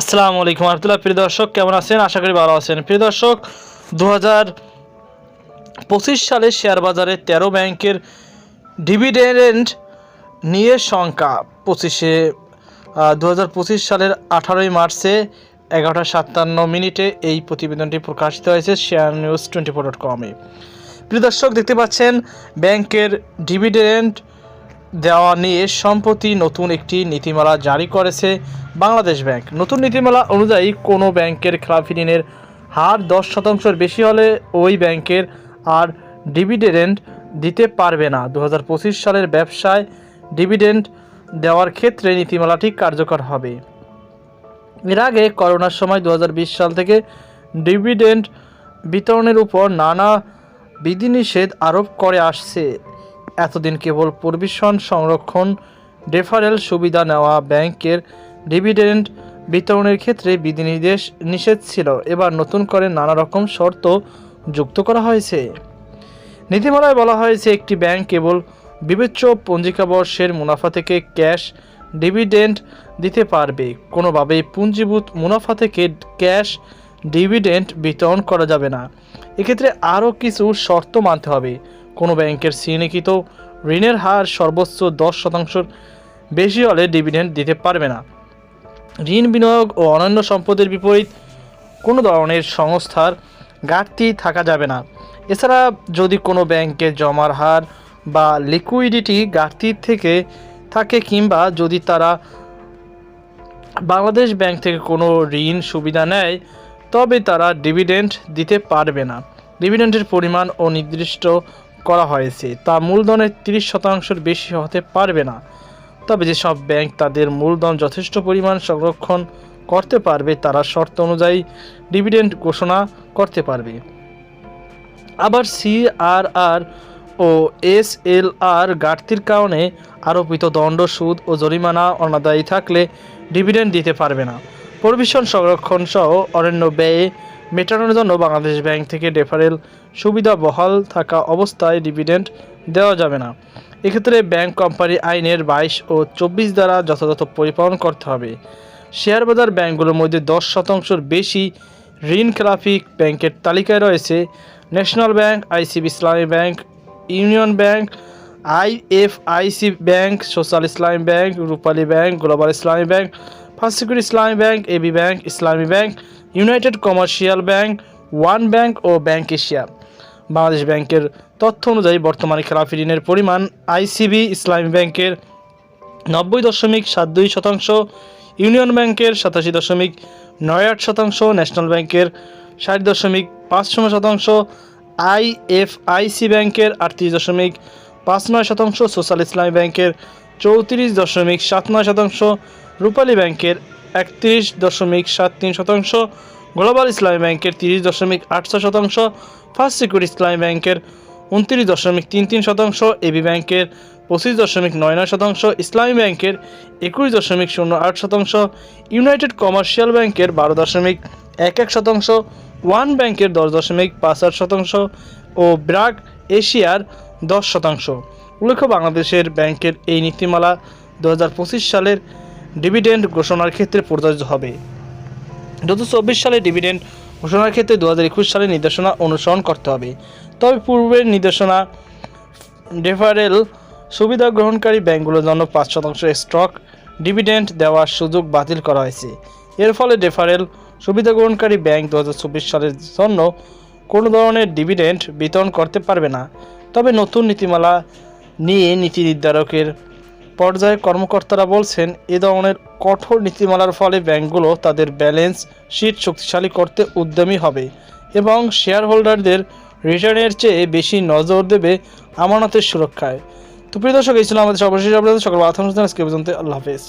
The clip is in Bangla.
আসসালামু আলাইকুম আহমতুল্লাহ প্রিয় দর্শক, কেমন আছেন? আশা করি ভালো আছেন। প্রিয় দর্শক দু পঁচিশ সালে শেয়ার বাজারে তেরো ব্যাংকের ডিভিডেন্ড নিয়ে সংখ্যা পঁচিশে দু হাজার পঁচিশ সালের আঠারোই মার্চে এগারোটা সাতান্ন মিনিটে এই প্রতিবেদনটি প্রকাশিত হয়েছে share news twenty four dot কমে। প্রিয় দর্শক, দেখতে পাচ্ছেন, ব্যাংকের ডিভিডেন্ড দেওয়া নিয়ে সম্প্রতি নতুন একটি নীতিমালা জারি করেছে বাংলাদেশ ব্যাংক। নতুন নীতিমালা অনুযায়ী কোনো ব্যাংকের খেলাফি ঋণের হার দশ শতাংশের বেশি হলে ওই ব্যাংকের আর ডিভিডেন্ড দিতে পারবে না। দু হাজার পঁচিশ সালের ব্যবসায় ডিভিডেন্ড দেওয়ার ক্ষেত্রে নীতিমালাটি কার্যকর হবে। এর আগে করোনার সময় দু হাজার বিশ সাল থেকে ডিভিডেন্ড বিতরণের উপর নানা বিধিনিষেধ আরোপ করে আসছে। এতদিন কেবল পরিবেশন, সংরক্ষণ ডেফারেল সুবিধা নেওয়া, ব্যাংকের ডিভিডেন্ড বিতরণের ক্ষেত্রে বিধিনির্দেশ নিষেধ ছিল। এবার নতুন করে নানা রকম শর্ত যুক্ত করা হয়েছে। নীতিমালায় বলা হয়েছে, একটি ব্যাংক কেবল বিবেচ্য পঞ্জিকা বর্ষের মুনাফা থেকে ক্যাশ ডিভিডেন্ড দিতে পারবে। কোনোভাবেই পুঞ্জীভূত মুনাফা থেকে ক্যাশ ডিভিডেন্ড বিতরণ করা যাবে না। এক্ষেত্রে আরও কিছু শর্ত মানতে হবে। কোনো ব্যাংকের শ্রেণীকৃত ঋণের হার সর্বোচ্চ দশ শতাংশের বেশি হলে ডিভিডেন্ড দিতে পারবে না। ঋণ বিনিয়োগ ও অন্যান্য সম্পদের বিপরীত কোনো ধরনের সংস্থার ঘাটতি থাকা যাবে না। এছাড়া যদি কোনো ব্যাংকে জমার হার বা লিকুইডিটি ঘাটতির থেকে থাকে কিংবা যদি তারা বাংলাদেশ ব্যাংক থেকে কোনো ঋণ সুবিধা নেয়, তবে তারা ডিভিডেন্ড দিতে পারবে না। ডিভিডেন্ডের পরিমাণ ও নির্দিষ্ট করা হয়েছে, তা মূলধনের তিরিশ শতাংশের বেশি হতে পারবে না। তবে যেসব ব্যাংক তাদের মূলধন যথেষ্ট পরিমাণ সংরক্ষণ করতে পারবে, তারা শর্ত অনুযায়ী ডিভিডেন্ড ঘোষণা করতে পারবে। আবার সিআরআর ও এস এল আর ঘাটতির কারণে আরোপিত দণ্ড, সুদ ও জরিমানা অনাদায়ী থাকলে ডিভিডেন্ড দিতে পারবে না। পরিবেশন সংরক্ষণ সহ অরণ্য ব্যয়ে মেটানোর জন্য বাংলাদেশ ব্যাংক থেকে ডেফারেল সুবিধা বহাল থাকা অবস্থায় ডিভিডেন্ড দেওয়া যাবে না। এক্ষেত্রে ব্যাংক কোম্পানি আইনের বাইশ ও চব্বিশ দ্বারা যথাযথ পরিপালন করতে হবে। শেয়ার বাজার ব্যাংকগুলোর মধ্যে দশ শতাংশের বেশি ঋণ খেলাফি ব্যাংকের তালিকায় রয়েছে। National Bank, ICB Islami Bank, Union Bank, IFIC Bank, Social Islami Bank, Rupali Bank, Global Islami Bank First Security Islami Bank, AB Bank, Islami Bank United Commercial Bank, One Bank ও ব্যাংক এশিয়া। বাংলাদেশ ব্যাংকের তথ্য অনুযায়ী বর্তমানে খেলাফি ঋণের পরিমাণ আইসিবি ইসলামী ব্যাংকের নব্বই দশমিক সাত দুই শতাংশ, ইউনিয়ন ব্যাংকের সাতাশি দশমিক নয় আট শতাংশ, ন্যাশনাল ব্যাংকের ষাট দশমিক পাঁচ শূন্য শতাংশ, আইএফআইসি ব্যাংকের আটত্রিশ দশমিক পাঁচ নয় শতাংশ, সোশ্যাল ইসলামী ব্যাংকের চৌত্রিশ দশমিক সাত নয় শতাংশ, রূপালী ব্যাংকের একত্রিশ দশমিক সাত তিন শতাংশ, গ্লোবাল ইসলামী ব্যাংকের তিরিশ দশমিক আট ছয় শতাংশ, ফার্স্ট সিকিউরিটি ইসলামী ব্যাংকের উনত্রিশ দশমিক তিন তিন শতাংশ, এবি ব্যাংকের পঁচিশ দশমিক নয় নয় শতাংশ, ইসলামী ব্যাংকের একুশ দশমিক শূন্য আট শতাংশ, ইউনাইটেড কমার্শিয়াল ব্যাংকের বারো দশমিক এক এক শতাংশ, ওয়ান ব্যাংকের দশ দশমিক পাঁচ আট শতাংশ ও ব্রাক এশিয়ার দশ শতাংশ। উল্লেখ্য, বাংলাদেশের ব্যাংকের এই নীতিমালা দু হাজার পঁচিশ সালের ডিভিডেন্ড ঘোষণার ক্ষেত্রে প্রযোজ্য হবে। দু সালে ডিভিডেন্ড ঘোষণার ক্ষেত্রে দু হাজার একুশ সালে নির্দেশনা অনুসরণ করতে হবে। তবে পূর্বের নির্দেশনা ডেফারেল সুবিধা গ্রহণকারী ব্যাংকগুলোর জন্য পাঁচ শতাংশ স্টক ডিভিডেন্ড দেওয়ার সুযোগ বাতিল করা হয়েছে। এর ফলে ডেফারেল সুবিধা গ্রহণকারী ব্যাংক দু হাজার চব্বিশ সালের জন্য কোনো ধরনের ডিভিডেন্ড বিতরণ করতে পারবে না। তবে নতুন নীতিমালা নিয়ে নীতি নির্ধারকের পর্যায়ে কর্মকর্তারা বলছেন, এ ধরনের কঠোর নীতিমালার ফলে ব্যাংকগুলো তাদের ব্যালেন্স শিট শক্তিশালী করতে উদ্যমী হবে এবং শেয়ার হোল্ডারদের রিটার্নের চেয়ে বেশি নজর দেবে আমানতের সুরক্ষায়। তো প্রিয় দর্শক, এই ছিল আমাদের সর্বশেষ আপনাদের সকল আজকে পর্যন্ত আল্লাহ হাফেজ।